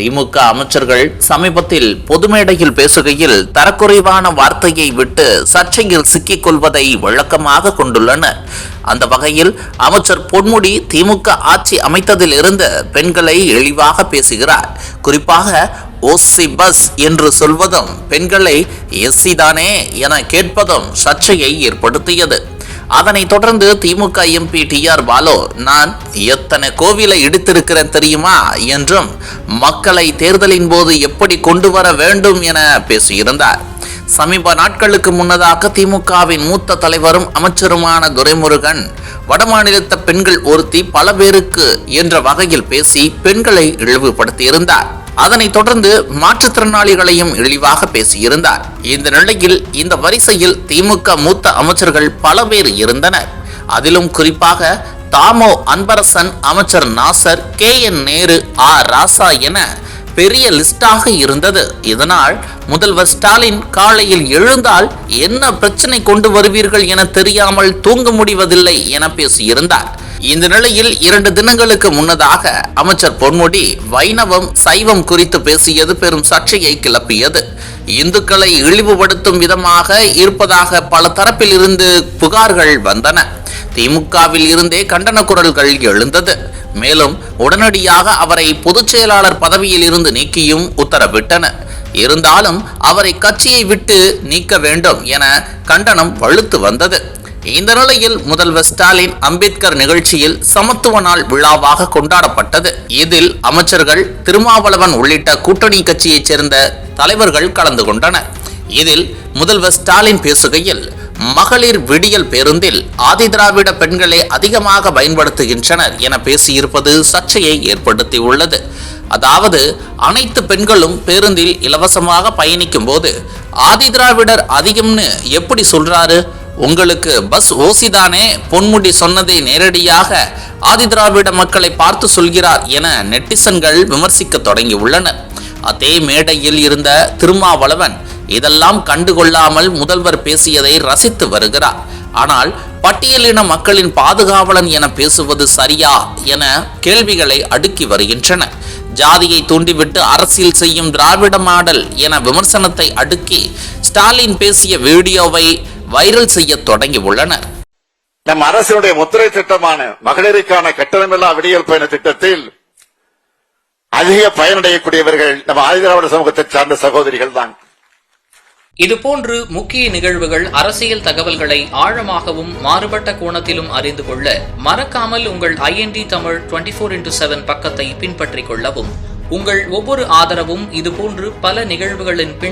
திமுக அமைச்சர்கள் சமீபத்தில் பொது மேடையில் பேசுகையில் தரக்குறைவான வார்த்தையை விட்டு சர்ச்சையில் சிக்கிக் கொள்வதை வழக்கமாக கொண்டுள்ளனர். அந்த வகையில் அமைச்சர் பொன்முடி திமுக ஆட்சி அமைத்ததில் இருந்து பெண்களை இழிவாக பேசுகிறார். குறிப்பாக ஓசி பஸ் என்று சொல்வதும் பெண்களை எஸ்சி தானே என கேட்பதும் சர்ச்சையை ஏற்படுத்தியது. அதனைத் தொடர்ந்து DMK MP T R Baalu நான் எத்தனை கோவிலை இடித்திருக்கிறேன் தெரியுமா என்றும் மக்களை தேர்தலின் போது எப்படி கொண்டு வர வேண்டும் என பேசியிருந்தார். சமீப நாட்களுக்கு முன்னதாக திமுகவின் மூத்த தலைவரும் அமைச்சருமான துரைமுருகன் வடமாநிலத்த பெண்கள் ஒருத்தி பல பேருக்கு என்ற வகையில் பேசி பெண்களை இழிவுபடுத்தியிருந்தார். அதனைத் தொடர்ந்து மாற்றுத்திறனாளிகளையும் இழிவாக பேசியிருந்தார். இந்த நிலையில் இந்த வரிசையில் திமுக மூத்த அமைச்சர்கள் பல பேர் இருந்தனர். அதிலும் குறிப்பாக தாமோ அன்பரசன் அமைச்சர் Nasar K N Nehru A Raja என பெரிய லிஸ்டாக இருந்தது. இதனால் முதல்வர் ஸ்டாலின் காலையில் எழுந்தால் என்ன பிரச்சனை கொண்டு வருவீர்கள் என தெரியாமல் தூங்க முடிவதில்லை என பேசியிருந்தார். இந்த நிலையில் இரண்டு தினங்களுக்கு முன்னதாக அமைச்சர் பொன்முடி வைணவம் சைவம் குறித்து பேசியது பெரும் சர்ச்சையை கிளப்பியது. இந்துக்களை இழிவுபடுத்தும் விதமாக இருப்பதாக பல தரப்பில் இருந்து புகார்கள் வந்தன. திமுகவில் இருந்தே கண்டன குரல்கள் எழுந்தது. மேலும் உடனடியாக அவரை பொதுச் செயலாளர் பதவியில் இருந்து நீக்கியும் உத்தரவிட்டனர் இருந்தாலும் அவரை கட்சியை விட்டு நீக்க வேண்டும் என கண்டனம் வலுத்து வந்தது. இந்த நிலையில் முதல்வர் ஸ்டாலின் அம்பேத்கர் நிகழ்ச்சியில் சமத்துவ நாள் விழாவாக கொண்டாடப்பட்டது. இதில் அமைச்சர்கள் திருமாவளவன் உள்ளிட்ட கூட்டணி கட்சியைச் சேர்ந்த தலைவர்கள் கலந்து கொண்டனர். இதில் முதல்வர் ஸ்டாலின் பேசுகையில் மகளிர் விடியல் பேருந்தில் ஆதிதிராவிட பெண்களை அதிகமாக பயன்படுத்துகின்றனர் என பேசியிருப்பது சர்ச்சையை ஏற்படுத்தியுள்ளது. அதாவது அனைத்து பெண்களும் பேருந்தில் இலவசமாக பயணிக்கும் போது ஆதிதிராவிடர் அதிகம்னு எப்படி சொல்றாரு? உங்களுக்கு பஸ் ஓசிதானே? பொன்முடி சொன்னதை நேரடியாக ஆதிதிராவிட மக்களை பார்த்து சொல்கிறார் என நெட்டிசன்கள் விமர்சிக்க தொடங்கியுள்ளனர் அதே மேடையில் இருந்த திருமாவளவன் இதெல்லாம் கண்டுகொள்ளாமல் முதல்வர் பேசியதை ரசித்து வருகிறார். ஆனால் பட்டியலின மக்களின் பாதுகாவலன் என பேசுவது சரியா என கேள்விகளை அடுக்கி வருகின்றன. ஜாதியை தூண்டிவிட்டு அரசியல் செய்யும் திராவிட மாடல் என விமர்சனத்தை அடுக்கி ஸ்டாலின் பேசிய வீடியோவை வைரல் செய்ய தொடங்கி உள்ளனர் நம் அரசினுடைய முத்திரை திட்டமான மகளிருக்கான கட்டணமில்லா விடியல் பயண திட்டத்தில் அதிக பயனடையக்கூடியவர்கள் நம்ம ஆதிதிராவிட சமூகத்தை சார்ந்த சகோதரிகள் தான் இதுபோன்று முக்கிய நிகழ்வுகள் அரசியல் தகவல்களை ஆழமாகவும் மாறுபட்ட கோணத்திலும் அறிந்து கொள்ள மறக்காமல் உங்கள் IND Tamil twenty four into seven பக்கத்தை பின்பற்றிக் கொள்ளவும். உங்கள் ஒவ்வொரு ஆதரவும் இதுபோன்று பல நிகழ்வுகளின் பின்